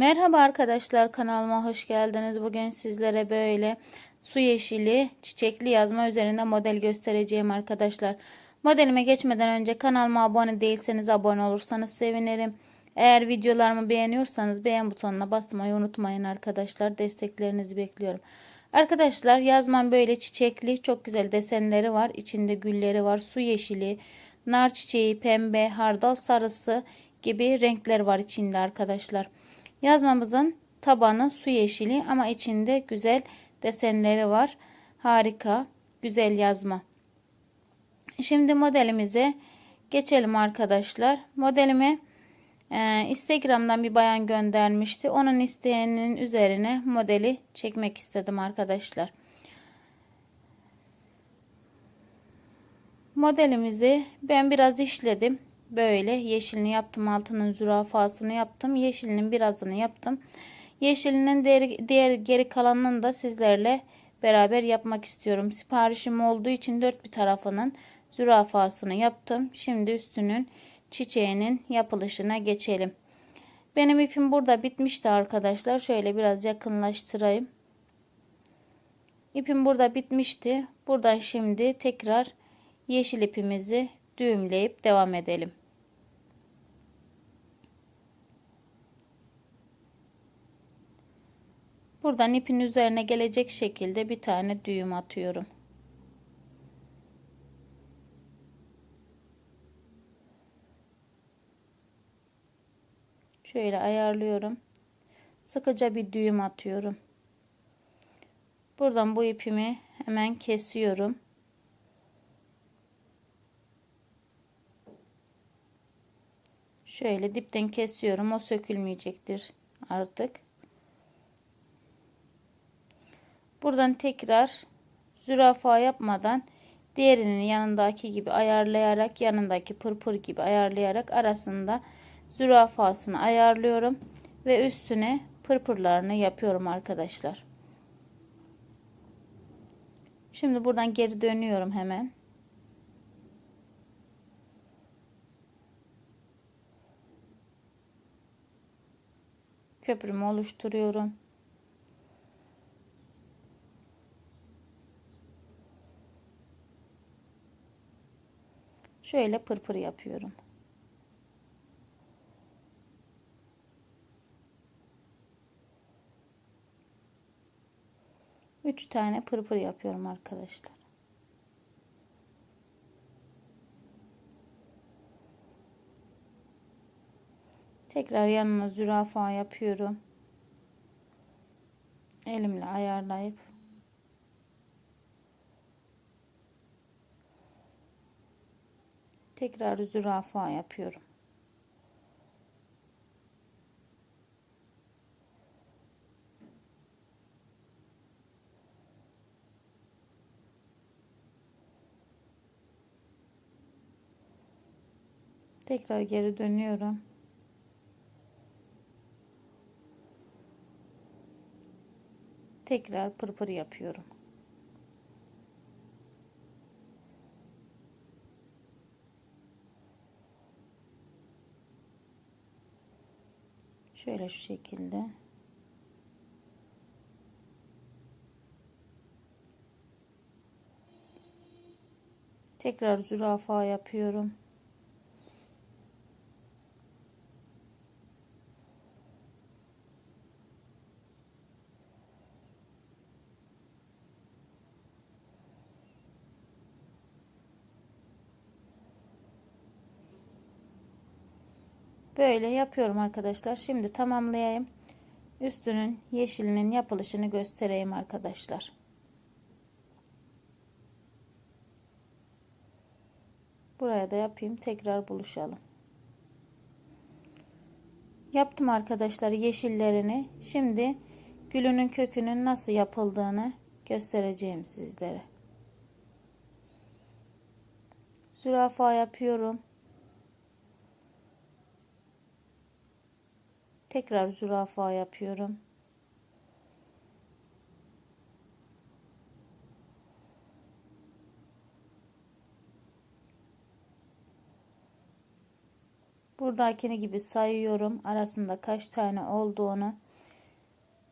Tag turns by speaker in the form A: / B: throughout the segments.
A: Merhaba arkadaşlar kanalıma hoş geldiniz. Bugün sizlere böyle su yeşili çiçekli yazma üzerinde model göstereceğim arkadaşlar. Modelime geçmeden önce kanalıma abone değilseniz abone olursanız sevinirim. Eğer videolarımı beğeniyorsanız beğen butonuna basmayı unutmayın arkadaşlar. Desteklerinizi bekliyorum. Arkadaşlar yazmam böyle çiçekli çok güzel desenleri var. İçinde gülleri var. Su yeşili, nar çiçeği, pembe, hardal sarısı gibi renkler var içinde arkadaşlar. Yazmamızın tabanı su yeşili ama içinde güzel desenleri var. Harika, güzel yazma. Şimdi modelimize geçelim arkadaşlar. Modelime e, Instagram'dan bir bayan göndermişti. Onun isteğinin üzerine modeli çekmek istedim arkadaşlar. Modelimizi ben biraz işledim. Böyle yeşilini yaptım. Altının zürafasını yaptım. Yeşilinin birazını yaptım. Yeşilinin diğer, diğer geri kalanını da sizlerle beraber yapmak istiyorum. Siparişim olduğu için dört bir tarafının zürafasını yaptım. Şimdi üstünün çiçeğinin yapılışına geçelim. Benim ipim burada bitmişti arkadaşlar. Şöyle biraz yakınlaştırayım. İpim burada bitmişti. Buradan şimdi tekrar yeşil ipimizi düğümleyip devam edelim. Buradan ipin üzerine gelecek şekilde bir tane düğüm atıyorum. Şöyle ayarlıyorum. Sıkıca bir düğüm atıyorum. Buradan bu ipimi hemen kesiyorum. Şöyle dipten kesiyorum. O sökülmeyecektir artık. Buradan tekrar zürafa yapmadan diğerinin yanındaki gibi ayarlayarak yanındaki pırpır gibi ayarlayarak arasında zürafasını ayarlıyorum ve üstüne pırpırlarını yapıyorum arkadaşlar. Şimdi buradan geri dönüyorum hemen. Köprümü oluşturuyorum. Şöyle pırpır yapıyorum. Üç tane pırpır yapıyorum arkadaşlar. Tekrar yanına zürafa yapıyorum. Elimle ayarlayıp tekrar zürafa yapıyorum. Tekrar geri dönüyorum. Tekrar pırpır yapıyorum. Şöyle şu şekilde. Tekrar zürafa yapıyorum. Böyle yapıyorum arkadaşlar. Şimdi tamamlayayım. Üstünün yeşilinin yapılışını göstereyim arkadaşlar. Buraya da yapayım. Tekrar buluşalım. Yaptım arkadaşlar yeşillerini. Şimdi gülünün kökünün nasıl yapıldığını göstereceğim sizlere. Zürafa yapıyorum. Tekrar zürafa yapıyorum. Buradakini gibi sayıyorum. Arasında kaç tane olduğunu.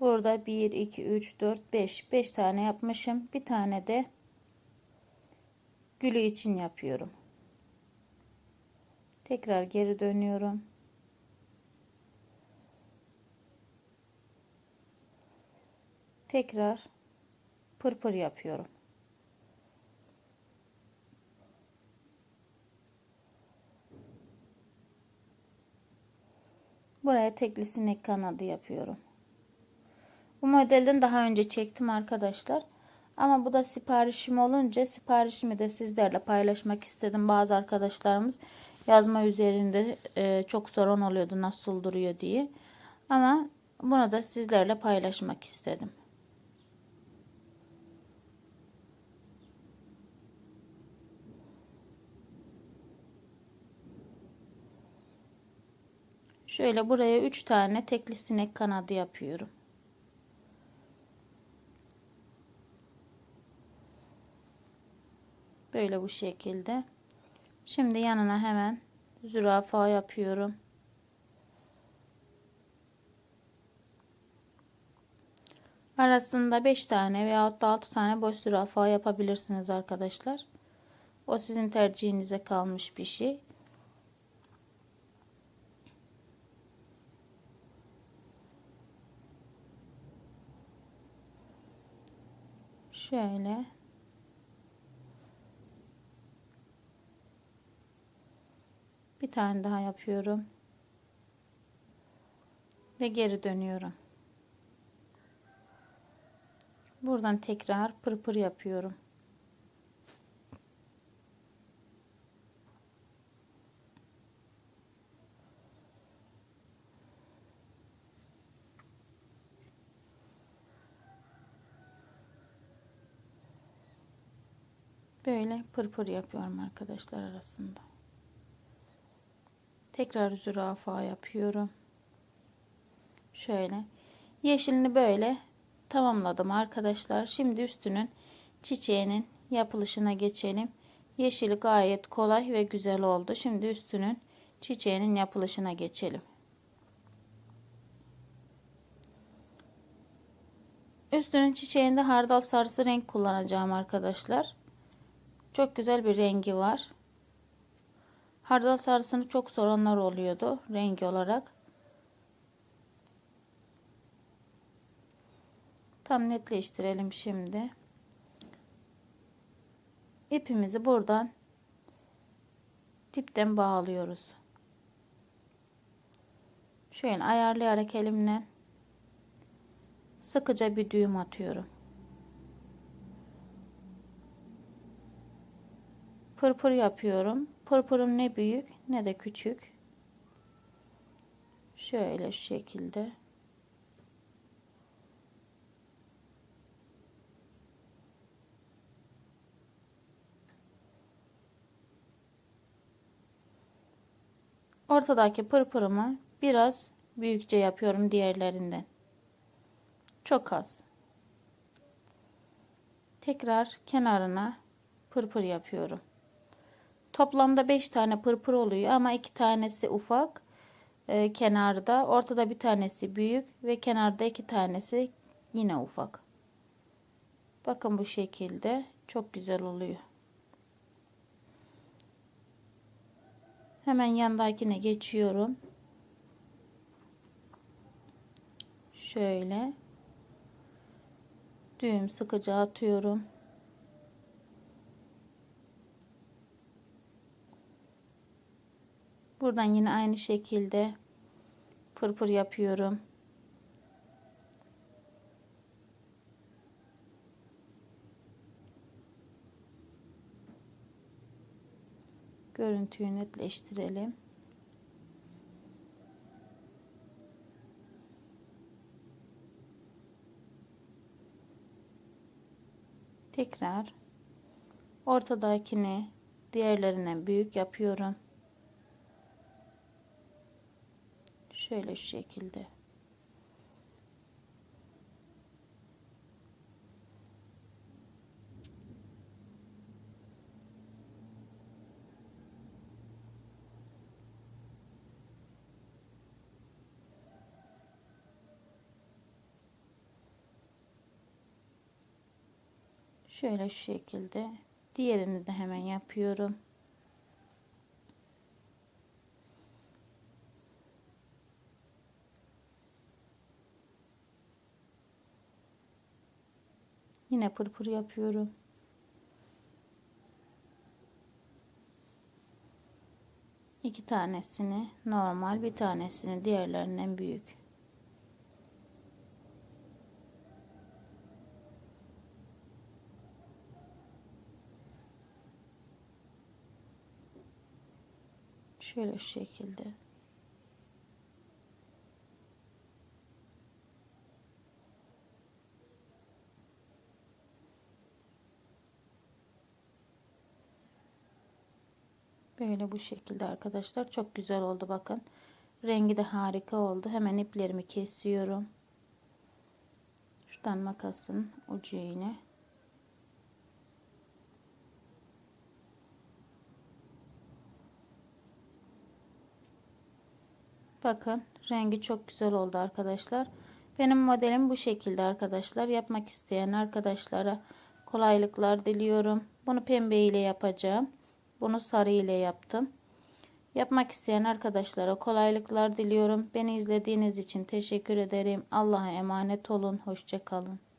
A: Burada 1, 2, 3, 4, 5. 5 tane yapmışım. Bir tane de gülü için yapıyorum. Tekrar geri dönüyorum. Tekrar pırpır yapıyorum. Buraya tekli sinek kanadı yapıyorum. Bu modelden daha önce çektim arkadaşlar. Ama bu da siparişim olunca siparişimi de sizlerle paylaşmak istedim. Bazı arkadaşlarımız yazma üzerinde e, çok sorun oluyordu nasıl duruyor diye. Ama bunu da sizlerle paylaşmak istedim. Şöyle buraya 3 tane tekli sinek kanadı yapıyorum. Böyle bu şekilde. Şimdi yanına hemen zürafa yapıyorum. Arasında 5 tane veya 6 tane boş zürafa yapabilirsiniz arkadaşlar. O sizin tercihinize kalmış bir şey. Şöyle. Bir tane daha yapıyorum. Ve geri dönüyorum. Buradan tekrar pırpır yapıyorum. Böyle pırpır yapıyorum arkadaşlar arasında. Tekrar zürafa yapıyorum. Şöyle. Yeşilini böyle tamamladım arkadaşlar. Şimdi üstünün çiçeğinin yapılışına geçelim. Yeşili gayet kolay ve güzel oldu. Şimdi üstünün çiçeğinin yapılışına geçelim. Üstünün çiçeğinde hardal sarısı renk kullanacağım arkadaşlar. Çok güzel bir rengi var. Hardal sarısını çok soranlar oluyordu rengi olarak. Tam netleştirelim şimdi. İpimizi buradan dipten bağlıyoruz. Şöyle ayarlayarak elimle sıkıca bir düğüm atıyorum. Pırpır yapıyorum. Pırpırım ne büyük ne de küçük. Şöyle şekilde. Ortadaki pırpırımı biraz büyükçe yapıyorum diğerlerinden. Çok az. Tekrar kenarına pırpır yapıyorum. Toplamda 5 tane pırpır oluyor ama 2 tanesi ufak e, kenarda. Ortada bir tanesi büyük ve kenarda 2 tanesi yine ufak. Bakın bu şekilde çok güzel oluyor. Hemen yandakine geçiyorum. Şöyle düğüm sıkıca atıyorum. Buradan yine aynı şekilde pırpır yapıyorum. Görüntüyü netleştirelim. Tekrar ortadakini diğerlerinden büyük yapıyorum. Şöyle şu şekilde. Şöyle şu şekilde. Diğerini de hemen yapıyorum. Yine pırpır yapıyorum. İki tanesini normal, bir tanesini diğerlerinden büyük. Şöyle şu şekilde. Böyle bu şekilde arkadaşlar. Çok güzel oldu bakın. Rengi de harika oldu. Hemen iplerimi kesiyorum. Şuradan makasın ucu yine. Bakın rengi çok güzel oldu arkadaşlar. Benim modelim bu şekilde arkadaşlar. Yapmak isteyen arkadaşlara kolaylıklar diliyorum. Bunu pembe ile yapacağım. Bunu sarı ile yaptım. Yapmak isteyen arkadaşlara kolaylıklar diliyorum. Beni izlediğiniz için teşekkür ederim. Allah'a emanet olun. Hoşçakalın.